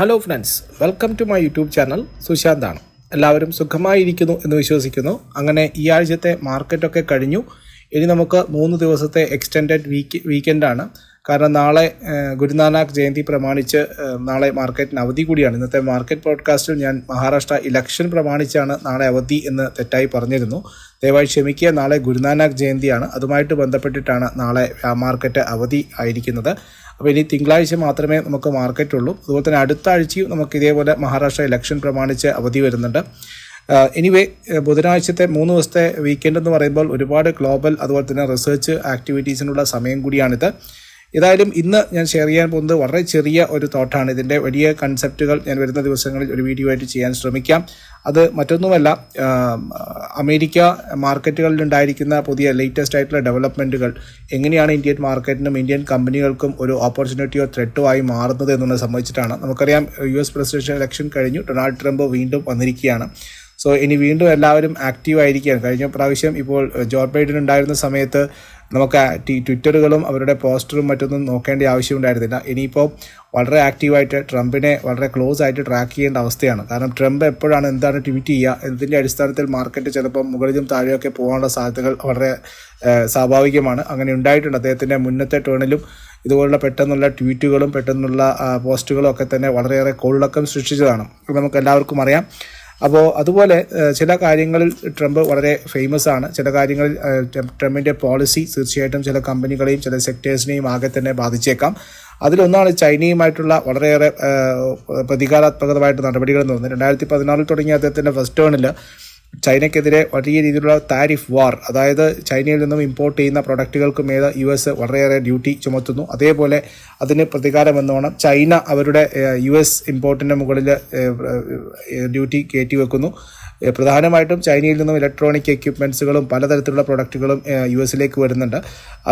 Hello friends welcome to my YouTube channel സുശാന്താണ് എല്ലാവരും സുഖമായിരിക്കുന്നു എന്ന് വിശ്വസിക്കുന്നു. അങ്ങനെ ഈ ആഴ്ചത്തെ മാർക്കറ്റൊക്കെ കഴിഞ്ഞു. ഇനി നമുക്ക് മൂന്ന് ദിവസത്തെ എക്സ്റ്റെൻഡഡ് വീക്ക് വീക്കെൻഡാണ് കാരണം നാളെ ഗുരുനാനാക്ക് ജയന്തി പ്രമാണിച്ച് നാളെ മാർക്കറ്റിന് അവധി കൂടിയാണ്. ഇന്നത്തെ മാർക്കറ്റ് പോഡ്കാസ്റ്റിൽ ഞാൻ മഹാരാഷ്ട്ര ഇലക്ഷൻ പ്രമാണിച്ചാണ് നാളെ അവധി എന്ന് തെറ്റായി പറഞ്ഞിരുന്നു. ദയവായി ക്ഷമിക്കുക. നാളെ ഗുരുനാനാക്ക് ജയന്തിയാണ്. അതുമായിട്ട് ബന്ധപ്പെട്ടിട്ടാണ് നാളെ മാർക്കറ്റ് അവധി ആയിരിക്കുന്നത്. അപ്പോൾ ഇനി തിങ്കളാഴ്ച മാത്രമേ നമുക്ക് മാർക്കറ്റ് ഉള്ളൂ. അതുപോലെ തന്നെ അടുത്ത ആഴ്ചയും നമുക്ക് ഇതേപോലെ മഹാരാഷ്ട്ര ഇലക്ഷൻ പ്രമാണിച്ച് അവധി വരുന്നുണ്ട്. എനിവേ ബുധനാഴ്ചത്തെ മൂന്ന് ദിവസത്തെ വീക്കെൻഡ് എന്ന് പറയുമ്പോൾ ഒരുപാട് ഗ്ലോബൽ അതുപോലെ തന്നെ റിസർച്ച് ആക്ടിവിറ്റീസിനുള്ള സമയം കൂടിയാണിത്. ഏതായാലും ഇന്ന് ഞാൻ ഷെയർ ചെയ്യാൻ പോകുന്നത് വളരെ ചെറിയ ഒരു തോട്ടാണ് ഇതിന്റെ വലിയ കൺസെപ്റ്റുകൾ ഞാൻ വരുന്ന ദിവസങ്ങളിൽ ഒരു വീഡിയോ ആയിട്ട് ചെയ്യാൻ ശ്രമിക്കാം. അത് മറ്റൊന്നുമല്ല അമേരിക്ക മാർക്കറ്റുകളിൽ ഉണ്ടായിരിക്കുന്ന പുതിയ ലേറ്റസ്റ്റ് ആയിട്ടുള്ള ഡെവലപ്മെന്റുകൾ എങ്ങനെയാണ് ഇന്ത്യൻ മാർക്കറ്റിനും ഇന്ത്യൻ കമ്പനികൾക്കും ഒരു ഓപ്പർച്യൂണിറ്റിയോ ത്രെട്ടോ ആയി മാറുന്നത് എന്നുള്ളത് സംബന്ധിച്ചിട്ടാണ്. നമുക്കറിയാം യു എസ് പ്രസിഡൻഷ്യൽ ഇലക്ഷൻ കഴിഞ്ഞു ഡൊണാൾഡ് ട്രംപ് വീണ്ടും വന്നിരിക്കുകയാണ്. സോ ഇനി വീണ്ടും എല്ലാവരും ആക്റ്റീവ് ആയിരിക്കുകയാണ്. കഴിഞ്ഞ പ്രാവശ്യം ഇപ്പോൾ ജോ ബൈഡൻ ഉണ്ടായിരുന്ന സമയത്ത് നമുക്ക് ട്വിറ്ററുകളും അവരുടെ പോസ്റ്ററും മറ്റൊന്നും നോക്കേണ്ട ആവശ്യമുണ്ടായിരുന്നില്ല. ഇനിയിപ്പോൾ വളരെ ആക്റ്റീവായിട്ട് ട്രംപിനെ വളരെ ക്ലോസ് ആയിട്ട് ട്രാക്ക് ചെയ്യേണ്ട അവസ്ഥയാണ്. കാരണം ട്രംപ് എപ്പോഴാണ് എന്താണ് ട്വീറ്റ് ചെയ്യുക എന്നതിന്റെ അടിസ്ഥാനത്തിൽ മാർക്കറ്റ് ചിലപ്പം മുകളിലും താഴെയൊക്കെ പോകാനുള്ള സാധ്യതകൾ വളരെ സ്വാഭാവികമാണ്. അങ്ങനെ ഉണ്ടായിട്ടുണ്ട്. അദ്ദേഹത്തിന്റെ മുന്നത്തെ ടേണിലും ഇതുപോലുള്ള പെട്ടെന്നുള്ള ട്വീറ്റുകളും പെട്ടെന്നുള്ള പോസ്റ്റുകളും ഒക്കെ തന്നെ വളരെയേറെ കോളിളക്കം സൃഷ്ടിച്ചതാണ്. നമുക്ക് എല്ലാവർക്കും അറിയാം അപ്പോൾ അതുപോലെ ചില കാര്യങ്ങളിൽ ട്രംപ് വളരെ ഫേമസ് ആണ്. ചില കാര്യങ്ങളിൽ ട്രംപിന്റെ പോളിസി തീർച്ചയായിട്ടും ചില കമ്പനികളെയും ചില സെക്ടേഴ്സിനെയും ആകെ തന്നെ ബാധിച്ചേക്കാം. അതിലൊന്നാണ് ചൈനയുമായിട്ടുള്ള വളരെയേറെ പ്രതികാരാത്മകമായിട്ട് നടപടികൾ എന്ന് പറഞ്ഞത് രണ്ടായിരത്തി പതിനാറിൽ തുടങ്ങിയ അദ്ദേഹത്തിന്റെ ഫസ്റ്റ് ടേണിൽ ചൈനയ്ക്കെതിരെ വലിയ രീതിയിലുള്ള താരിഫ് വാർ അതായത് ചൈനയിൽ നിന്നും ഇമ്പോർട്ട് ചെയ്യുന്ന പ്രൊഡക്റ്റുകൾക്ക് മേൽ യു എസ് വളരെയേറെ ഡ്യൂട്ടി ചുമത്തുന്നു. അതേപോലെ അതിന് പ്രതികാരമെന്നോണം ചൈന അവരുടെ യു എസ് ഇമ്പോർട്ടിന്റെ മുകളിൽ ഡ്യൂട്ടി കയറ്റിവെക്കുന്നു പ്രധാനമായിട്ടും ചൈനയിൽ നിന്നും ഇലക്ട്രോണിക് എക്യുപ്മെൻസുകളും പലതരത്തിലുള്ള പ്രൊഡക്റ്റുകളും യു എസിലേക്ക് വരുന്നുണ്ട്.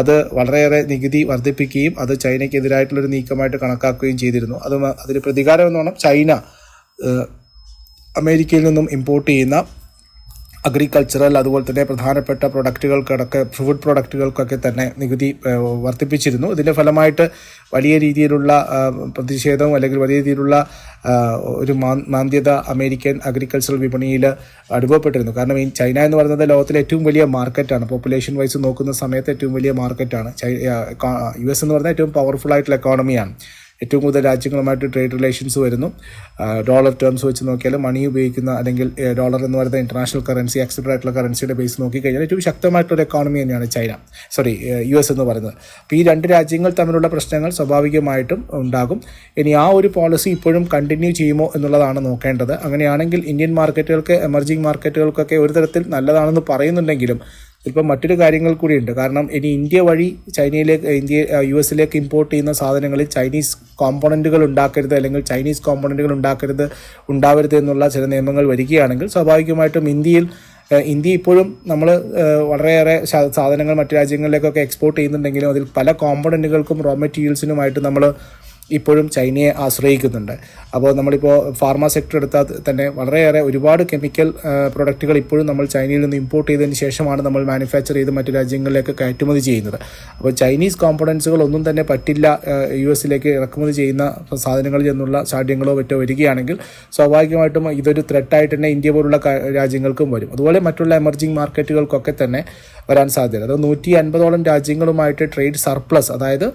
അത് വളരെയേറെ നികുതി വർദ്ധിപ്പിക്കുകയും അത് ചൈനയ്ക്കെതിരായിട്ടുള്ളൊരു നീക്കമായിട്ട് കണക്കാക്കുകയും ചെയ്തിരുന്നു. അത് അതിന് പ്രതികാരം എന്നോണം ചൈന അമേരിക്കയിൽ നിന്നും ഇമ്പോർട്ട് ചെയ്യുന്ന അഗ്രികൾച്ചറൽ അതുപോലെ തന്നെ പ്രധാനപ്പെട്ട പ്രൊഡക്റ്റുകൾക്കടക്കം ഫുഡ് പ്രൊഡക്റ്റുകൾക്കൊക്കെ തന്നെ നികുതി വർദ്ധിപ്പിച്ചിരുന്നു. ഇതിന്റെ ഫലമായിട്ട് വലിയ രീതിയിലുള്ള പ്രതിഷേധവും അല്ലെങ്കിൽ വലിയ രീതിയിലുള്ള ഒരു മാന്ദ്യത അമേരിക്കൻ അഗ്രികൾച്ചറൽ വിപണിയിൽ അനുഭവപ്പെട്ടിരുന്നു. കാരണം ഈ ചൈന എന്ന് പറയുന്നത് ലോകത്തിലെ ഏറ്റവും വലിയ മാർക്കറ്റാണ് പോപ്പുലേഷൻ വൈസ് നോക്കുന്ന സമയത്ത് ഏറ്റവും വലിയ മാർക്കറ്റാണ് യു എസ് എന്ന് പറഞ്ഞാൽ ഏറ്റവും പവർഫുൾ ആയിട്ടുള്ള എക്കോണമിയാണ് ഏറ്റവും കൂടുതൽ രാജ്യങ്ങളുമായിട്ട് ട്രേഡ് റിലേഷൻസ് വരുന്നു. ഡോളർ ടേംസ് വെച്ച് നോക്കിയാൽ മണി ഉപയോഗിക്കുന്ന അല്ലെങ്കിൽ ഡോളർ എന്ന് പറയുന്ന ഇന്റർനാഷണൽ കറൻസി അക്സെപ്റ്റഡ് ആയിട്ടുള്ള കറൻസിയുടെ ബേസ് നോക്കിക്കഴിഞ്ഞാൽ ഏറ്റവും ശക്തമായിട്ടുള്ള എക്കോണമി തന്നെയാണ് ചൈന. സോറി യു എസ് എന്ന് പറയുന്നത്. അപ്പോൾ ഈ രണ്ട് രാജ്യങ്ങൾ തമ്മിലുള്ള പ്രശ്നങ്ങൾ സ്വാഭാവികമായിട്ടും ഉണ്ടാകും. ഇനി ആ ഒരു പോളിസി ഇപ്പോഴും കണ്ടിന്യൂ ചെയ്യുമോ എന്നുള്ളതാണ് നോക്കേണ്ടത്. അങ്ങനെയാണെങ്കിൽ ഇന്ത്യൻ മാർക്കറ്റുകൾക്ക് എമർജിംഗ് മാർക്കറ്റുകൾക്കൊക്കെ ഒരു തരത്തിൽ നല്ലതാണെന്ന് പറയുന്നുണ്ടെങ്കിലും ഇപ്പം മറ്റൊരു കാര്യങ്ങൾ കൂടിയുണ്ട്. കാരണം ഇനി ഇന്ത്യ വഴി ചൈനയിലേക്ക് ഇന്ത്യ യു എസിലേക്ക് ഇമ്പോർട്ട് ചെയ്യുന്ന സാധനങ്ങളിൽ ചൈനീസ് കോമ്പോണന്റുകൾ ഉണ്ടാക്കരുത് അല്ലെങ്കിൽ ചൈനീസ് കോമ്പോണന്റുകൾ ഉണ്ടാക്കരുത് ഉണ്ടാവരുത് എന്നുള്ള ചില നിയമങ്ങൾ വരികയാണെങ്കിൽ സ്വാഭാവികമായിട്ടും ഇന്ത്യയിൽ ഇന്ത്യ ഇപ്പോഴും നമ്മൾ വളരെയേറെ സാധനങ്ങൾ മറ്റു രാജ്യങ്ങളിലേക്കൊക്കെ എക്സ്പോർട്ട് ചെയ്യുന്നുണ്ടെങ്കിലും അതിൽ പല കോമ്പോണന്റുകൾക്കും റോ മെറ്റീരിയൽസിനുമായിട്ട് നമ്മൾ ഇപ്പോഴും ചൈനയെ ആശ്രയിക്കുന്നുണ്ട്. അപ്പോൾ നമ്മളിപ്പോൾ ഫാർമ സെക്ടർ എടുത്താൽ തന്നെ വളരെയേറെ ഒരുപാട് കെമിക്കൽ പ്രൊഡക്റ്റുകൾ ഇപ്പോഴും നമ്മൾ ചൈനയിൽ നിന്ന് ഇമ്പോർട്ട് ചെയ്തതിന് ശേഷമാണ് നമ്മൾ മാനുഫാക്ചർ ചെയ്ത് മറ്റു രാജ്യങ്ങളിലേക്ക് കയറ്റുമതി ചെയ്യുന്നത്. അപ്പോൾ ചൈനീസ് കോമ്പണൻസുകൾ ഒന്നും തന്നെ പറ്റില്ല യു എസിലേക്ക് ഇറക്കുമതി ചെയ്യുന്ന സാധനങ്ങളിൽ നിന്നുള്ള ചാഠ്യങ്ങളോ മറ്റോ വരികയാണെങ്കിൽ സ്വാഭാവികമായിട്ടും ഇതൊരു ത്രെട്ടായിട്ട് തന്നെ ഇന്ത്യ പോലുള്ള രാജ്യങ്ങൾക്കും വരും. അതുപോലെ മറ്റുള്ള എമർജിംഗ് മാർക്കറ്റുകൾക്കൊക്കെ തന്നെ വരാൻ സാധ്യത. അത് നൂറ്റി അൻപതോളം രാജ്യങ്ങളുമായിട്ട് ട്രേഡ് സർപ്ലസ് അതായത്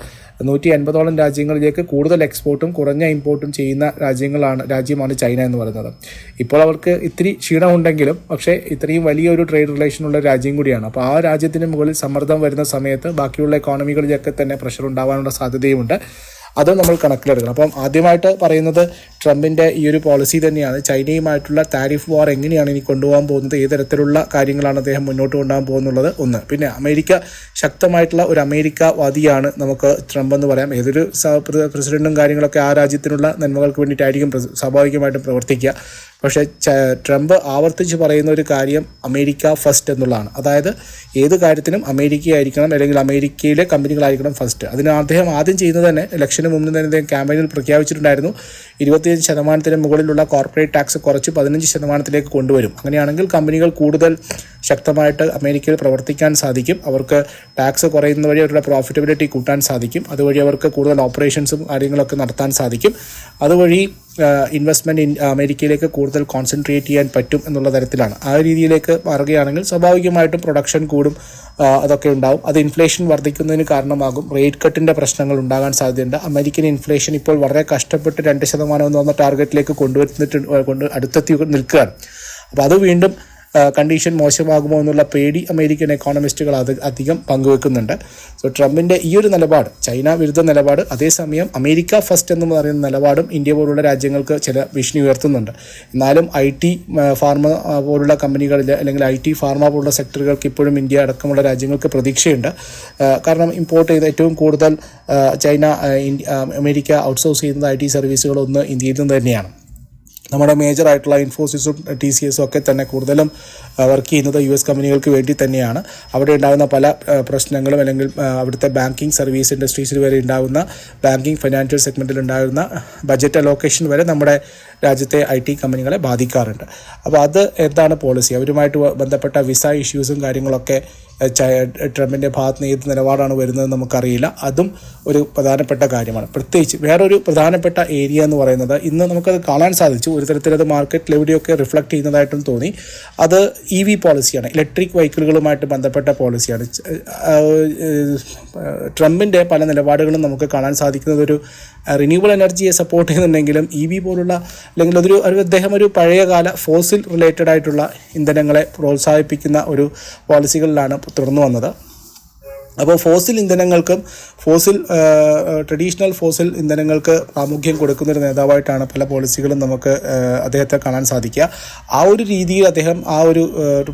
നൂറ്റി അൻപതോളം രാജ്യങ്ങളിലേക്ക് കൂടുതൽ എക്സ്പോർട്ടും കുറഞ്ഞ ഇമ്പോർട്ടും ചെയ്യുന്ന രാജ്യങ്ങളാണ് രാജ്യമാണ് ചൈന എന്ന് പറയുന്നത്. ഇപ്പോൾ അവർക്ക് ഇത്തിരി ക്ഷീണമുണ്ടെങ്കിലും പക്ഷേ ഇത്രയും വലിയൊരു ട്രേഡ് റിലേഷൻ ഉള്ള രാജ്യം കൂടിയാണ്. അപ്പോൾ ആ രാജ്യത്തിന് മുകളിൽ സമ്മർദ്ദം വരുന്ന സമയത്ത് ബാക്കിയുള്ള എക്കോണമികളിലൊക്കെ തന്നെ പ്രഷർ ഉണ്ടാവാനുള്ള സാധ്യതയുമുണ്ട്. അത് നമ്മൾ കണക്കിലെടുക്കണം. അപ്പം ആദ്യമായിട്ട് പറയുന്നത് ട്രംപിന്റെ ഈ ഒരു പോളിസി തന്നെയാണ്. ചൈനയുമായിട്ടുള്ള താരിഫ് വാർ എങ്ങനെയാണ് ഇനി കൊണ്ടുപോകാൻ പോകുന്നത്? ഏത് തരത്തിലുള്ള കാര്യങ്ങളാണ് അദ്ദേഹം മുന്നോട്ട് കൊണ്ടുപോകാൻ പോകുന്നുള്ളത്? ഒന്ന്. പിന്നെ അമേരിക്ക ശക്തമായിട്ടുള്ള ഒരു അമേരിക്ക വാദിയാണ് നമുക്ക് ട്രംപ് എന്ന് പറയാം. ഏതൊരു പ്രസിഡന്റും കാര്യങ്ങളൊക്കെ ആ രാജ്യത്തിനുള്ള നന്മകൾക്ക് വേണ്ടിയിട്ടായിരിക്കും സ്വാഭാവികമായിട്ടും പ്രവർത്തിക്കുക. പക്ഷേ ട്രംപ് ആവർത്തിച്ച് പറയുന്ന ഒരു കാര്യം അമേരിക്ക ഫസ്റ്റ് എന്നുള്ളതാണ്. അതായത് ഏത് കാര്യത്തിനും അമേരിക്കയായിരിക്കണം അല്ലെങ്കിൽ അമേരിക്കയിലെ കമ്പനികളായിരിക്കണം ഫസ്റ്റ് അതിന് അദ്ദേഹം ആദ്യം ചെയ്യുന്നത് തന്നെ ഇലക്ഷന് മുമ്പ് തന്നെ അദ്ദേഹം ക്യാമ്പയിനിൽ പ്രഖ്യാപിച്ചിട്ടുണ്ടായിരുന്നു. ഇരുപത്തിയഞ്ച് ശതമാനത്തിന് മുകളിലുള്ള കോർപ്പറേറ്റ് ടാക്സ് കുറച്ച് പതിനഞ്ച് ശതമാനത്തിലേക്ക് കൊണ്ടുവരും. അങ്ങനെയാണെങ്കിൽ കമ്പനികൾ കൂടുതൽ ശക്തമായിട്ട് അമേരിക്കയിൽ പ്രവർത്തിക്കാൻ സാധിക്കും. അവർക്ക് ടാക്സ് കുറയുന്ന വഴി അവരുടെ പ്രോഫിറ്റബിലിറ്റി കൂട്ടാൻ സാധിക്കും. അതുവഴി അവർക്ക് കൂടുതൽ ഓപ്പറേഷൻസും കാര്യങ്ങളൊക്കെ നടത്താൻ സാധിക്കും. അതുവഴി ഇൻവെസ്റ്റ്മെന്റ് ഇൻ അമേരിക്കയിലേക്ക് കൂടുതൽ കോൺസെൻട്രേറ്റ് ചെയ്യാൻ പറ്റും എന്നുള്ള തരത്തിലാണ്. ആ രീതിയിലേക്ക് മാറുകയാണെങ്കിൽ സ്വാഭാവികമായിട്ടും പ്രൊഡക്ഷൻ കൂടും അതൊക്കെ ഉണ്ടാവും. അത് ഇൻഫ്ലേഷൻ വർദ്ധിക്കുന്നതിന് കാരണമാകും. റേറ്റ് കട്ടിന്റെ പ്രശ്നങ്ങൾ ഉണ്ടാകാൻ സാധ്യതയുണ്ട്. അമേരിക്കൻ ഇൻഫ്ലേഷൻ ഇപ്പോൾ വളരെ കഷ്ടപ്പെട്ട് രണ്ട് ശതമാനം എന്ന് പറഞ്ഞ ടാർഗറ്റിലേക്ക് കൊണ്ടുവരുന്നിട്ട് കൊണ്ട് അടുത്തെത്തി നിൽക്കുകയാണ്. അപ്പോൾ അത് വീണ്ടും കണ്ടീഷൻ മോശമാകുമോ എന്നുള്ള പേടി അമേരിക്കൻ എക്കോണമിസ്റ്റുകൾ അത് അധികം പങ്കുവെക്കുന്നുണ്ട്. സോ ട്രംപിന്റെ ഈ ഒരു നിലപാട് ചൈന വിരുദ്ധ നിലപാട് അതേസമയം അമേരിക്ക ഫസ്റ്റ് എന്ന് പറയുന്ന നിലപാടും ഇന്ത്യ പോലുള്ള രാജ്യങ്ങൾക്ക് ചില ഭീഷണി ഉയർത്തുന്നുണ്ട്. എന്നാലും ഐ ടി ഫാർമ പോലുള്ള കമ്പനികളിൽ അല്ലെങ്കിൽ ഐ ടി ഫാർമ പോലുള്ള സെക്ടറുകൾക്ക് ഇപ്പോഴും ഇന്ത്യ അടക്കമുള്ള രാജ്യങ്ങൾക്ക് പ്രതീക്ഷയുണ്ട്. കാരണം ഇമ്പോർട്ട് ചെയ്ത് ഏറ്റവും കൂടുതൽ ചൈന അമേരിക്ക ഔട്ട്സോഴ്സ് ചെയ്യുന്നത് ഐ ടി സർവീസുകളൊന്ന് ഇന്ത്യയിൽ നിന്ന് തന്നെയാണ്. നമ്മുടെ മേജർ ആയിട്ടുള്ള ഇൻഫോസിസും ടി സി എസും ഒക്കെ തന്നെ കൂടുതലും വർക്ക് ചെയ്യുന്നത് യു എസ് കമ്പനികൾക്ക് വേണ്ടി തന്നെയാണ്. അവിടെ ഉണ്ടാകുന്ന പല പ്രശ്നങ്ങളും അല്ലെങ്കിൽ അവിടുത്തെ ബാങ്കിങ് സർവീസ് ഇൻഡസ്ട്രീസിൽ വരെ ഉണ്ടാകുന്ന ബാങ്കിങ് ഫൈനാൻഷ്യൽ സെഗ്മെന്റിൽ ഉണ്ടാകുന്ന ബജറ്റ് അലോക്കേഷൻ വരെ നമ്മുടെ രാജ്യത്തെ ഐ ടി കമ്പനികളെ ബാധിക്കാറുണ്ട്. അപ്പോൾ അത് എന്താണ് പോളിസി അവരുമായിട്ട് ബന്ധപ്പെട്ട വിസ ഇഷ്യൂസും കാര്യങ്ങളൊക്കെ ട്രംപിന്റെ ഭാഗത്ത് നിന്ന് ഏത് നിലപാടാണ് വരുന്നത് നമുക്കറിയില്ല. അതും ഒരു പ്രധാനപ്പെട്ട കാര്യമാണ്. പ്രത്യേകിച്ച് വേറൊരു പ്രധാനപ്പെട്ട ഏരിയ എന്ന് പറയുന്നത് ഇന്ന് നമുക്കത് കാണാൻ സാധിച്ചു. ഒരു തരത്തിലത് മാർക്കറ്റിൽ എവിടെയൊക്കെ റിഫ്ലക്ട് ചെയ്യുന്നതായിട്ടും തോന്നി. അത് ഇ വി പോളിസിയാണ്. ഇലക്ട്രിക് വെഹിക്കിളുകളുമായിട്ട് ബന്ധപ്പെട്ട പോളിസിയാണ്. ട്രംപിന്റെ പല നിലപാടുകളും നമുക്ക് കാണാൻ സാധിക്കുന്നത് ഒരു റിന്യൂവബിൾ എനർജിയെ സപ്പോർട്ട് ചെയ്യുന്നുണ്ടെങ്കിലും ഇ വി പോലുള്ള അല്ലെങ്കിൽ അതൊരു ഒരു അദ്ദേഹം ഒരു പഴയകാല ഫോസിൽ റിലേറ്റഡ് ആയിട്ടുള്ള ഇന്ധനങ്ങളെ പ്രോത്സാഹിപ്പിക്കുന്ന ഒരു പോളിസികളിലാണ് തുടർന്നു വന്നത്. അപ്പോൾ ഫോസിൽ ഇന്ധനങ്ങൾക്കും ഫോസിൽ ട്രഡീഷണൽ ഫോസിൽ ഇന്ധനങ്ങൾക്ക് പ്രാമുഖ്യം കൊടുക്കുന്ന ഒരു നേതാവായിട്ടാണ് പല പോളിസികളും നമുക്ക് അദ്ദേഹത്തെ കാണാൻ സാധിക്കുക. ആ ഒരു രീതിയിൽ അദ്ദേഹം ആ ഒരു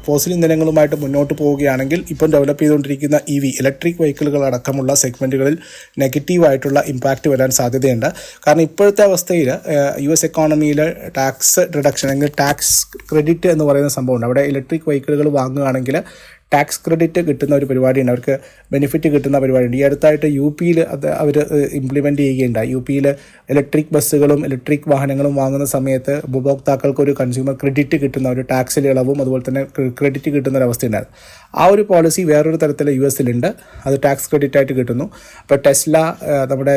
ഫോസിൽ ഇന്ധനങ്ങളുമായിട്ട് മുന്നോട്ട് പോവുകയാണെങ്കിൽ ഇപ്പം ഡെവലപ്പ് ചെയ്തുകൊണ്ടിരിക്കുന്ന ഇ വി ഇലക്ട്രിക് വെഹിക്കിളുകൾ അടക്കമുള്ള സെഗ്മെന്റുകളിൽ നെഗറ്റീവായിട്ടുള്ള ഇമ്പാക്റ്റ് വരാൻ സാധ്യതയുണ്ട്. കാരണം ഇപ്പോഴത്തെ അവസ്ഥയിൽ യു എസ് എക്കോണമിയിലെ ടാക്സ് റിഡക്ഷൻ അല്ലെങ്കിൽ ടാക്സ് ക്രെഡിറ്റ് എന്ന് പറയുന്ന സംഭവമുണ്ട്. അവിടെ ഇലക്ട്രിക് വെഹിക്കിളുകൾ വാങ്ങുകയാണെങ്കിൽ ടാക്സ് ക്രെഡിറ്റ് കിട്ടുന്ന ഒരു പരിപാടിയുണ്ട്. അവർക്ക് ബെനിഫിറ്റ് കിട്ടുന്ന പരിപാടിയുണ്ട്. ഈ അടുത്തായിട്ട് യു പിയിൽ അത് അവർ ഇംപ്ലിമെന്റ് ചെയ്യുകയുണ്ടായി. യു പിയിൽ ഇലക്ട്രിക് ബസ്സുകളും ഇലക്ട്രിക് വാഹനങ്ങളും വാങ്ങുന്ന സമയത്ത് ഉപഭോക്താക്കൾക്ക് ഒരു കൺസ്യൂമർ ക്രെഡിറ്റ് കിട്ടുന്ന ഒരു ടാക്സിൽ ഇളവും അതുപോലെ തന്നെ ക്രെഡിറ്റ് കിട്ടുന്ന ഒരു ആ ഒരു പോളിസി വേറൊരു തരത്തിൽ യു എസിലുണ്ട് അത് ടാക്സ് ക്രെഡിറ്റ് ആയിട്ട് കിട്ടുന്നു. അപ്പോൾ ടെസ്ല നമ്മുടെ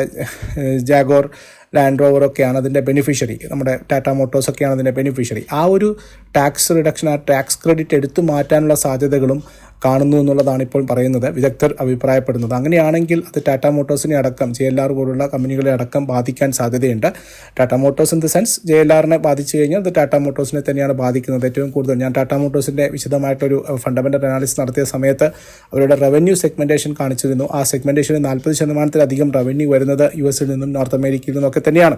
ജാഗോർ ലാൻഡ് റോവറൊക്കെയാണ് അതിന്റെ ബെനിഫിഷ്യറി നമ്മുടെ ടാറ്റ മോട്ടോഴ്സ് ഒക്കെയാണ് അതിന്റെ ബെനിഫിഷ്യറി ആ ഒരു ടാക്സ് റിഡക്ഷൻ ആ ടാക്സ് ക്രെഡിറ്റ് എടുത്തു മാറ്റാനുള്ള സാധ്യതകളും കാണുന്നു എന്നുള്ളതാണ് ഇപ്പോൾ പറയുന്നത് വിദഗ്ധർ അഭിപ്രായപ്പെടുന്നത്. അങ്ങനെയാണെങ്കിൽ അത് ടാറ്റ മോട്ടോഴ്സിനെ അടക്കം ജെ എൽ ആർ പോലുള്ള കമ്പനികളെ അടക്കം ബാധിക്കാൻ സാധ്യതയുണ്ട്. Tata Motors in the sense J L ആറിനെ ബാധിച്ചു കഴിഞ്ഞാൽ അത് ടാറ്റ മോട്ടോഴ്സിനെ തന്നെയാണ് ബാധിക്കുന്നത്. ഏറ്റവും കൂടുതൽ ഞാൻ ടാറ്റ മോട്ടോഴ്സിന്റെ വിശദമായിട്ടൊരു ഫണ്ടമെന്റൽ അനാലിസിസ് നടത്തിയ സമയത്ത് അവരുടെ റവന്യൂ സെഗ്മെന്റേഷൻ കാണിച്ചിരുന്നു. ആ സെഗ്മെന്റേഷന് നാൽപ്പത് ശതമാനത്തിലധികം റവന്യൂ വരുന്നത് യു എസിൽ നിന്നും നോർത്ത് അമേരിക്കയിൽ നിന്നൊക്കെ തന്നെയാണ്.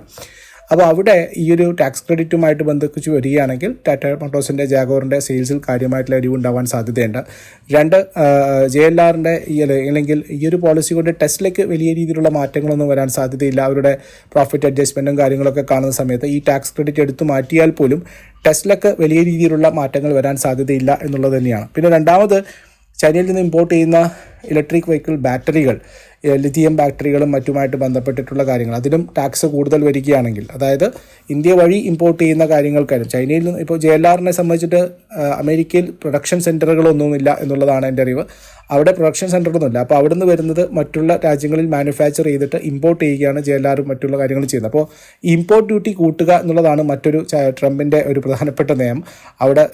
അപ്പോൾ അവിടെ ഈ ഒരു ടാക്സ് ക്രെഡിറ്റുമായിട്ട് ബന്ധിപ്പിച്ച് വരികയാണെങ്കിൽ ടാറ്റ മോട്ടോഴ്സിന്റെ ജാഗോറിന്റെ സെയിൽസിൽ കാര്യമായിട്ടുള്ള അരിവുണ്ടാവാൻ സാധ്യതയുണ്ട്. രണ്ട് ജെ എൽ ആറിന്റെ ഈ അല്ലെങ്കിൽ ഈ ഒരു പോളിസി കൊണ്ട് ടെസ്റ്റിലേക്ക് വലിയ രീതിയിലുള്ള മാറ്റങ്ങളൊന്നും വരാൻ സാധ്യതയില്ല. അവരുടെ പ്രോഫിറ്റ് അഡ്ജസ്റ്റ്മെന്റും കാര്യങ്ങളൊക്കെ കാണുന്ന സമയത്ത് ഈ ടാക്സ് ക്രെഡിറ്റ് എടുത്തു മാറ്റിയാൽ പോലും ടെസ്റ്റിലൊക്കെ വലിയ രീതിയിലുള്ള മാറ്റങ്ങൾ വരാൻ സാധ്യതയില്ല എന്നുള്ളത് തന്നെയാണ്. പിന്നെ രണ്ടാമത് ചൈനയിൽ നിന്ന് ഇമ്പോർട്ട് ചെയ്യുന്ന ഇലക്ട്രിക് വെഹിക്കിൾ ബാറ്ററികൾ ലിഥിയം ബാറ്ററികളും മറ്റുമായിട്ട് ബന്ധപ്പെട്ടിട്ടുള്ള കാര്യങ്ങൾ. അതിലും ടാക്സ് കൂടുതൽ വരികയാണെങ്കിൽ അതായത് ഇന്ത്യ വഴി ഇമ്പോർട്ട് ചെയ്യുന്ന കാര്യങ്ങൾക്കായാലും ചൈനയിൽ നിന്ന് ഇപ്പോൾ ജെ എൽ ആറിനെ സംബന്ധിച്ചിട്ട് അമേരിക്കയിൽ പ്രൊഡക്ഷൻ സെന്ററുകളൊന്നുമില്ല എന്നുള്ളതാണ് എന്റെ അറിവ്. അവിടെ പ്രൊഡക്ഷൻ സെന്ററൊന്നുമില്ല അപ്പോൾ അവിടുന്ന് വരുന്നത് മറ്റുള്ള രാജ്യങ്ങളിൽ മാനുഫാക്ചർ ചെയ്തിട്ട് ഇമ്പോർട്ട് ചെയ്യുകയാണ് ജെ എൽ ആറും മറ്റുള്ള കാര്യങ്ങൾ ചെയ്യുന്നത്. അപ്പോൾ ഇമ്പോർട്ട് ഡ്യൂട്ടി കൂട്ടുക എന്നുള്ളതാണ് മറ്റൊരു ട്രംപിന്റെ ഒരു പ്രധാനപ്പെട്ട നിയമം അവിടെ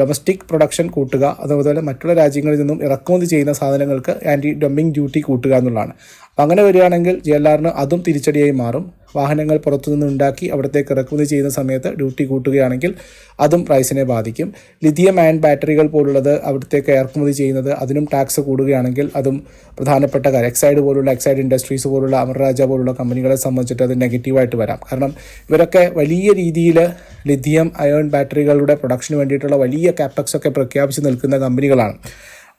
ഡൊമസ്റ്റിക് പ്രൊഡക്ഷൻ കൂട്ടുക അതുപോലെ മറ്റുള്ള രാജ്യങ്ങളിൽ നിന്നും ഇറക്കുമതി ചെയ്യുന്ന സാധനങ്ങൾക്ക് ആന്റി ഡംപിങ് ഡ്യൂട്ടി കൂട്ടുക എന്നുള്ളതാണ്. അങ്ങനെ വരികയാണെങ്കിൽ ജി എൽ ആറിന് അതും തിരിച്ചടിയായി മാറും. വാഹനങ്ങൾ പുറത്തുനിന്ന് ഉണ്ടാക്കി അവിടത്തേക്ക് ഇറക്കുമതി ചെയ്യുന്ന സമയത്ത് ഡ്യൂട്ടി കൂട്ടുകയാണെങ്കിൽ അതും പ്രൈസിനെ ബാധിക്കും. ലിഥിയം ആൻഡ് ബാറ്ററികൾ പോലുള്ളത് അവിടത്തേക്ക് ഇറക്കുമതി ചെയ്യുന്നത് അതിനും ടാക്സ് കൂടുകയാണെങ്കിൽ അതും പ്രധാനപ്പെട്ട കാര്യം. എക്സൈഡ് പോലുള്ള എക്സൈഡ് ഇൻഡസ്ട്രീസ് പോലുള്ള അമർരാജ പോലുള്ള കമ്പനികളെ സംബന്ധിച്ചിട്ട് അത് നെഗറ്റീവായിട്ട് വരാം. കാരണം ഇവരൊക്കെ വലിയ രീതിയിൽ ലിഥിയം അയൺ ബാറ്ററികളുടെ പ്രൊഡക്ഷന് വേണ്ടിയിട്ടുള്ള വലിയ കാപ്പക്സ് ഒക്കെ പ്രഖ്യാപിച്ച് നിൽക്കുന്ന കമ്പനികളാണ്.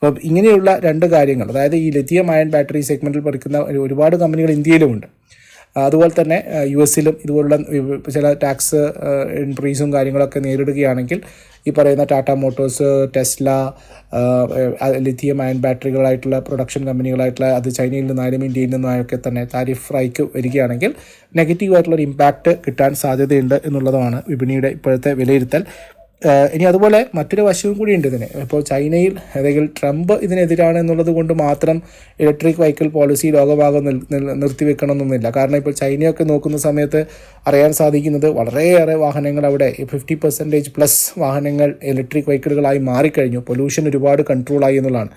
അപ്പം ഇങ്ങനെയുള്ള രണ്ട് കാര്യങ്ങൾ അതായത് ഈ ലിഥിയം അയൺ ബാറ്ററി സെഗ്മെന്റിൽ പഠിക്കുന്ന ഒരുപാട് കമ്പനികൾ ഇന്ത്യയിലുമുണ്ട്. അതുപോലെ തന്നെ യു എസിലും ഇതുപോലുള്ള ചില ടാക്സ് ഇൻക്രീസും കാര്യങ്ങളൊക്കെ നേരിടുകയാണെങ്കിൽ ഈ പറയുന്ന Tata Motors Tesla lithium ion ബാറ്ററികളായിട്ടുള്ള production കമ്പനികളായിട്ടുള്ള അത് ചൈനയിൽ നിന്നായാലും ഇന്ത്യയിൽ നിന്നായൊക്കെ തന്നെ താരിഫ് റൈക്ക് വരികയാണെങ്കിൽ നെഗറ്റീവായിട്ടുള്ളൊരു ഇമ്പാക്റ്റ് കിട്ടാൻ സാധ്യതയുണ്ട് എന്നുള്ളതാണ് വിപണിയുടെ ഇപ്പോഴത്തെ വിലയിരുത്തൽ. ഇനി അതുപോലെ മറ്റൊരു വശവും കൂടി ഉണ്ട് ഇതിന്. ഇപ്പോൾ ചൈനയിൽ അല്ലെങ്കിൽ ട്രംപ് ഇതിനെതിരാണ് എന്നുള്ളത് കൊണ്ട് മാത്രം ഇലക്ട്രിക് വെഹിക്കിൾ പോളിസി ലോകഭാഗം നിർത്തിവെക്കണമെന്നൊന്നുമില്ല. കാരണം ഇപ്പോൾ ചൈനയൊക്കെ നോക്കുന്ന സമയത്ത് അറിയാൻ സാധിക്കുന്നത് വളരെയേറെ വാഹനങ്ങൾ അവിടെ ഫിഫ്റ്റി പെർസെന്റേജ് പ്ലസ് വാഹനങ്ങൾ ഇലക്ട്രിക് വെഹിക്കിളുകളായി മാറിക്കഴിഞ്ഞു. പൊല്യൂഷൻ ഒരുപാട് കൺട്രോൾ ആയി എന്നുള്ളതാണ്.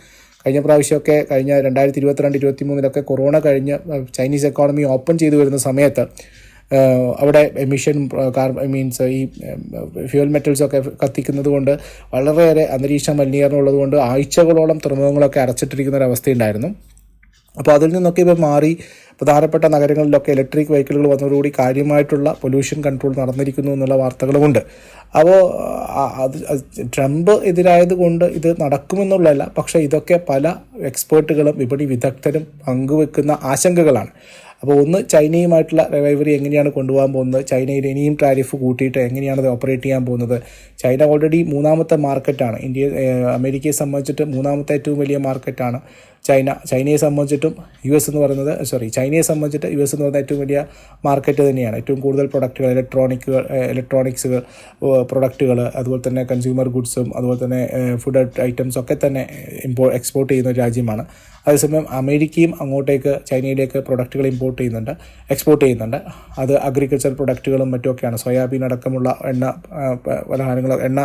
കഴിഞ്ഞ പ്രാവശ്യമൊക്കെ കഴിഞ്ഞ രണ്ടായിരത്തി ഇരുപത്തിരണ്ട് ഇരുപത്തി മൂന്നിലൊക്കെ കൊറോണ കഴിഞ്ഞ് ചൈനീസ് എക്കോണമി ഓപ്പൺ ചെയ്തു വരുന്ന സമയത്ത് അവിടെ എമിഷൻ കാർ മീൻസ് ഈ ഫ്യൂൽ മെറ്റൽസൊക്കെ കത്തിക്കുന്നത് കൊണ്ട് വളരെയേറെ അന്തരീക്ഷ മലിനീകരണം ഉള്ളതുകൊണ്ട് ആഴ്ചകളോളം തുറമുഖങ്ങളൊക്കെ അടച്ചിട്ടിരിക്കുന്ന ഒരു അപ്പോൾ അതിൽ നിന്നൊക്കെ ഇപ്പോൾ മാറി പ്രധാനപ്പെട്ട നഗരങ്ങളിലൊക്കെ ഇലക്ട്രിക് വെഹിക്കിളുകൾ വന്നതോടുകൂടി കാര്യമായിട്ടുള്ള പൊല്യൂഷൻ കൺട്രോൾ നടന്നിരിക്കുന്നു എന്നുള്ള വാർത്തകളുമുണ്ട് അപ്പോൾ അത് അത് ട്രംപ് എതിരായത് കൊണ്ട് ഇത് നടക്കുമെന്നുള്ളതല്ല പക്ഷേ ഇതൊക്കെ പല എക്സ്പേർട്ടുകളും വിപണി വിദഗ്ധരും പങ്കുവെക്കുന്ന ആശങ്കകളാണ്. അപ്പോൾ ഒന്ന് ചൈനയുമായിട്ടുള്ള റിവൈവറി എങ്ങനെയാണ് കൊണ്ടുപോകാൻ പോകുന്നത്? ചൈനയിൽ ഇനിയും ടാരിഫ് കൂട്ടിയിട്ട് എങ്ങനെയാണ് അത് ഓപ്പറേറ്റ് ചെയ്യാൻ പോകുന്നത്? ചൈന ഓൾറെഡി മൂന്നാമത്തെ മാർക്കറ്റാണ് ഇന്ത്യ അമേരിക്കയെ സംബന്ധിച്ചിട്ട് മൂന്നാമത്തെ ഏറ്റവും വലിയ മാർക്കറ്റാണ് ചൈന ചൈനയെ സംബന്ധിച്ചിട്ടും യു എസ് എന്ന് പറയുന്നത് സോറി ചൈനയെ സംബന്ധിച്ചിട്ട് യു എസ് എന്ന് പറയുന്നത് ഏറ്റവും വലിയ മാർക്കറ്റ് തന്നെയാണ്. ഏറ്റവും കൂടുതൽ പ്രൊഡക്റ്റുകൾ ഇലക്ട്രോണിക്കുകൾ ഇലക്ട്രോണിക്സുകൾ പ്രൊഡക്റ്റുകൾ അതുപോലെ തന്നെ കൺസ്യൂമർ ഗുഡ്സും അതുപോലെ തന്നെ ഫുഡ് ഐറ്റംസ് ഒക്കെ തന്നെ ഇമ്പോ എക്സ്പോർട്ട് ചെയ്യുന്ന ഒരു രാജ്യമാണ്. അതേസമയം അമേരിക്കയും അങ്ങോട്ടേക്ക് ചൈനയിലേക്ക് പ്രൊഡക്റ്റുകൾ ഇമ്പോർട്ട് ചെയ്യുന്നുണ്ട് എക്സ്പോർട്ട് ചെയ്യുന്നുണ്ട്. അത് അഗ്രികൾച്ചർ പ്രൊഡക്റ്റുകളും മറ്റുമൊക്കെയാണ്. സോയാബീൻ അടക്കമുള്ള എണ്ണ പലഹാരങ്ങൾ എണ്ണ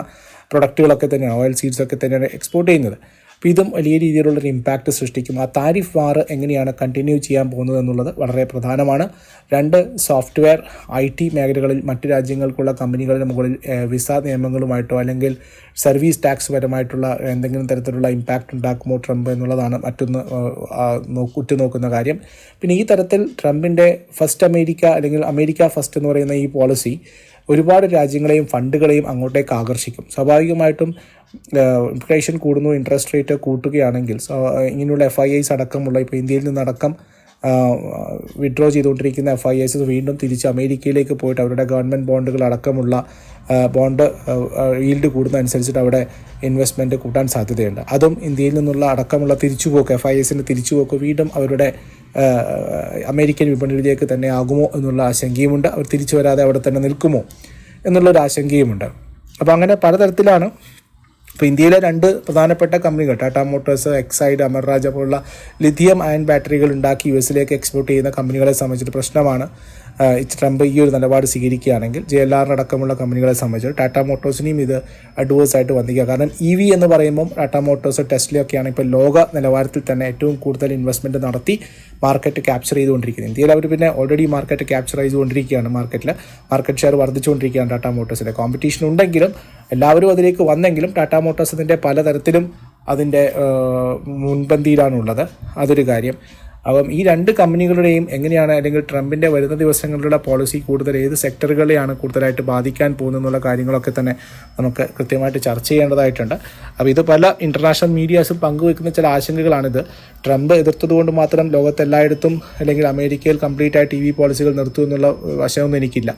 പ്രൊഡക്റ്റുകളൊക്കെ തന്നെയാണ് ഓയിൽ സീഡ്സ് ഒക്കെ തന്നെയാണ് എക്സ്പോർട്ട് ചെയ്യുന്നത്. അപ്പോൾ ഇതും വലിയ രീതിയിലുള്ളൊരു ഇമ്പാക്റ്റ് സൃഷ്ടിക്കും. ആ താരിഫ് വാർ എങ്ങനെയാണ് കണ്ടിന്യൂ ചെയ്യാൻ പോകുന്നത് എന്നുള്ളത് വളരെ പ്രധാനമാണ്. രണ്ട് സോഫ്റ്റ്വെയർ ഐ ടി മേഖലകളിൽ മറ്റ് രാജ്യങ്ങൾക്കുള്ള കമ്പനികളുടെ മുകളിൽ വിസ നിയമങ്ങളുമായിട്ടോ അല്ലെങ്കിൽ സർവീസ് ടാക്സ് പരമായിട്ടുള്ള എന്തെങ്കിലും തരത്തിലുള്ള ഇമ്പാക്റ്റ് ഉണ്ടാക്കുമോ ട്രംപ് എന്നുള്ളതാണ് മറ്റൊന്ന് ഉറ്റുനോക്കുന്ന കാര്യം. പിന്നെ ഈ തരത്തിൽ ട്രംപിന്റെ ഫസ്റ്റ് അമേരിക്ക അല്ലെങ്കിൽ അമേരിക്ക ഫസ്റ്റ് എന്ന് പറയുന്ന ഈ പോളിസി ഒരുപാട് രാജ്യങ്ങളെയും ഫണ്ടുകളെയും അങ്ങോട്ടേക്ക് ആകർഷിക്കും. സ്വാഭാവികമായിട്ടും ഇൻഫ്ലേഷൻ കൂടുന്നു ഇൻട്രസ്റ്റ് റേറ്റ് കൂട്ടുകയാണെങ്കിൽ ഇങ്ങനെയുള്ള എഫ് ഐ ഐസ് അടക്കമുള്ള ഇപ്പോൾ ഇന്ത്യയിൽ നിന്നടക്കം വിഡ്രോ ചെയ്തുകൊണ്ടിരിക്കുന്ന എഫ് ഐ എസ് വീണ്ടും തിരിച്ച് അമേരിക്കയിലേക്ക് പോയിട്ട് അവരുടെ ഗവൺമെന്റ് ബോണ്ടുകൾ അടക്കമുള്ള ബോണ്ട് ഈൽഡ് കൂടുന്ന അനുസരിച്ചിട്ട് അവിടെ ഇൻവെസ്റ്റ്മെന്റ് കൂട്ടാൻ സാധ്യതയുണ്ട്. അതും ഇന്ത്യയിൽ നിന്നുള്ള അടക്കമുള്ള തിരിച്ചുപോക്ക് എഫ് ഐ എസിന്റെ തിരിച്ചുപോക്ക് വീണ്ടും അവരുടെ അമേരിക്കൻ വിപണിയിലേക്ക് തന്നെ ആകുമോ എന്നുള്ള ആശങ്കയുമുണ്ട്. അവർ തിരിച്ചു വരാതെ അവിടെ തന്നെ നിൽക്കുമോ എന്നുള്ളൊരു ആശങ്കയുമുണ്ട്. അപ്പോൾ അങ്ങനെ പലതരത്തിലാണ് ഇപ്പോൾ ഇന്ത്യയിലെ രണ്ട് പ്രധാനപ്പെട്ട കമ്പനികൾ ടാറ്റ മോട്ടോഴ്സ് എക്സൈഡ് അമർരാജ പോലുള്ള ലിഥിയം അയൺ ബാറ്ററികൾ ഉണ്ടാക്കി യു എസിലേക്ക് എക്സ്പോർട്ട് ചെയ്യുന്ന കമ്പനികളെ സംബന്ധിച്ചൊരു പ്രശ്നമാണ്. ട്രംപ് ഈ ഒരു നിലപാട് സ്വീകരിക്കുകയാണെങ്കിൽ ജെ എൽ ആറിനടക്കമുള്ള കമ്പനികളെ സംബന്ധിച്ച് ടാറ്റ മോട്ടോഴ്സിനെയും ഇത് അഡ്വേഴ്സ് ആയിട്ട് വന്നിരിക്കുക. കാരണം ഇ വി എന്ന് പറയുമ്പോൾ ടാറ്റ മോട്ടോഴ്സ് ടെസ്റ്റിലൊക്കെയാണ് ഇപ്പോൾ ലോക നിലവാരത്തിൽ തന്നെ ഏറ്റവും കൂടുതൽ ഇൻവെസ്റ്റ്മെന്റ് നടത്തി മാർക്കറ്റ് ക്യാപ്ചർ ചെയ്തുകൊണ്ടിരിക്കുന്നത്. ഇന്ത്യയിൽ അവർ പിന്നെ ഓൾറെഡി മാർക്കറ്റ് ക്യാപ്ചർ ചെയ്തുകൊണ്ടിരിക്കുകയാണ് മാർക്കറ്റിൽ മാർക്കറ്റ് ഷെയർ വർദ്ധിച്ചുകൊണ്ടിരിക്കുകയാണ് ടാറ്റ മോട്ടോഴ്സിന്റെ കോമ്പറ്റീഷൻ ഉണ്ടെങ്കിലും എല്ലാവരും അതിലേക്ക് വന്നെങ്കിലും ടാറ്റ മോട്ടോഴ്സിന്റെ പലതരത്തിലും അതിന്റെ മുൻപന്തിയിലാണുള്ളത്. അതൊരു കാര്യം. അപ്പം ഈ രണ്ട് കമ്പനികളുടെയും എങ്ങനെയാണ് അല്ലെങ്കിൽ ട്രംപിന്റെ വരുന്ന ദിവസങ്ങളിലുള്ള പോളിസി കൂടുതൽ ഏത് സെക്ടറുകളെയാണ് കൂടുതലായിട്ട് ബാധിക്കാൻ പോകുന്നതെന്നുള്ള കാര്യങ്ങളൊക്കെ തന്നെ നമുക്ക് കൃത്യമായിട്ട് ചർച്ച ചെയ്യേണ്ടതായിട്ടുണ്ട്. അപ്പോൾ ഇത് പല ഇന്റർനാഷണൽ മീഡിയാസും പങ്കുവെക്കുന്ന ചില ആശങ്കകളാണിത്. ട്രംപ് എതിർത്തതുകൊണ്ട് മാത്രം ലോകത്തെല്ലായിടത്തും അല്ലെങ്കിൽ അമേരിക്കയിൽ കംപ്ലീറ്റ് ആയി ടി വി പോളിസികൾ നിർത്തുമെന്നുള്ള വശമൊന്നും എനിക്കില്ല.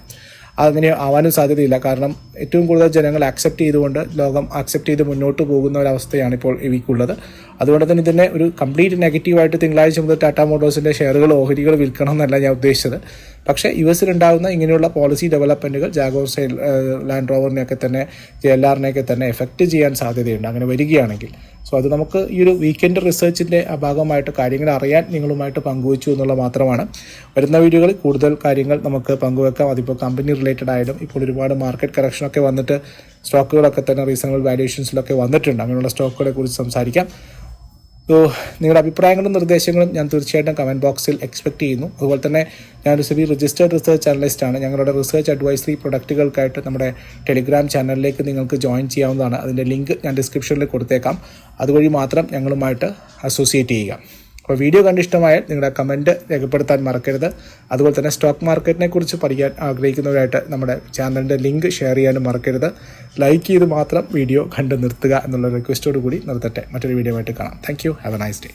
അതങ്ങനെ ആവാനും സാധ്യതയില്ല. കാരണം ഏറ്റവും കൂടുതൽ ജനങ്ങൾ ആക്സെപ്റ്റ് ചെയ്തുകൊണ്ട് ലോകം ആക്സെപ്റ്റ് ചെയ്ത് മുന്നോട്ട് പോകുന്ന ഒരവസ്ഥയാണ് ഇപ്പോൾ ഇവയ്ക്കുള്ളത്. അതുകൊണ്ട് തന്നെ ഇതിനെ ഒരു കംപ്ലീറ്റ് നെഗറ്റീവായിട്ട് തിങ്കളാഴ്ച മുതൽ ടാറ്റ മോട്ടോഴ്സിന്റെ ഷെയറുകൾ ഓഹരികൾ വിൽക്കണം എന്നല്ല ഞാൻ ഉദ്ദേശിച്ചത്. പക്ഷേ യു എസിലുണ്ടാകുന്ന ഇങ്ങനെയുള്ള പോളിസി ഡെവലപ്മെന്റുകൾ ജാഗോർ സെയിൽ ലാൻഡ് റോവറിനെയൊക്കെ തന്നെ ജെ എൽ ആറിനെയൊക്കെ തന്നെ എഫക്റ്റ് ചെയ്യാൻ സാധ്യതയുണ്ട്. അങ്ങനെ വരികയാണെങ്കിൽ. സോ അത് നമുക്ക് ഈ ഒരു വീക്കെൻഡ് റിസർച്ചിന്റെ ഭാഗമായിട്ട് കാര്യങ്ങൾ അറിയാൻ നിങ്ങളുമായിട്ട് പങ്കുവച്ചു എന്നുള്ള മാത്രമാണ്. വരുന്ന വീഡിയോകളിൽ കൂടുതൽ കാര്യങ്ങൾ നമുക്ക് പങ്കുവെക്കാം. അതിപ്പോൾ കമ്പനി റിലേറ്റഡ് ആയാലും ഇപ്പോൾ ഒരുപാട് മാർക്കറ്റ് കറക്ഷനൊക്കെ വന്നിട്ട് സ്റ്റോക്കുകളൊക്കെ തന്നെ റീസണബിൾ വാല്യൂഷൻസിലൊക്കെ വന്നിട്ടുണ്ട്. അങ്ങനെയുള്ള സ്റ്റോക്കുകളെ കുറിച്ച് സംസാരിക്കാം. സോ നിങ്ങളുടെ അഭിപ്രായങ്ങളും നിർദ്ദേശങ്ങളും ഞാൻ തീർച്ചയായിട്ടും കമന്റ് ബോക്സിൽ എക്സ്പെക്ട് ചെയ്യുന്നു. അതുപോലെ തന്നെ ഞാനൊരു സെബി രജിസ്റ്റേർഡ് റിസർച്ച് അനലിസ്റ്റാണ് ഞങ്ങളുടെ റിസർച്ച് അഡ്വൈസറി പ്രൊഡക്റ്റുകൾക്കായിട്ട് നമ്മുടെ ടെലിഗ്രാം ചാനലിലേക്ക് നിങ്ങൾക്ക് ജോയിൻ ചെയ്യാവുന്നതാണ്. അതിന്റെ ലിങ്ക് ഞാൻ ഡിസ്ക്രിപ്ഷനിൽ കൊടുത്തേക്കാം. അതുവഴി മാത്രം ഞങ്ങളുമായിട്ട് അസോസിയേറ്റ് ചെയ്യുക. അപ്പോൾ വീഡിയോ കണ്ടിഷ്ടമായാൽ നിങ്ങളുടെ കമന്റ് രേഖപ്പെടുത്താൻ മറക്കരുത്. അതുപോലെ തന്നെ സ്റ്റോക്ക് മാർക്കറ്റിനെ കുറിച്ച് പഠിക്കാൻ ആഗ്രഹിക്കുന്നവരായിട്ട് നമ്മുടെ ചാനലിന്റെ ലിങ്ക് ഷെയർ ചെയ്യാനും മറക്കരുത്. ലൈക്ക് ചെയ്ത് മാത്രം വീഡിയോ കണ്ട് നിർത്തുക എന്നുള്ള റിക്വസ്റ്റോട് കൂടി നിർത്തട്ടെ. മറ്റൊരു വീഡിയോ ആയിട്ട് കാണാം. Thank you have a nice day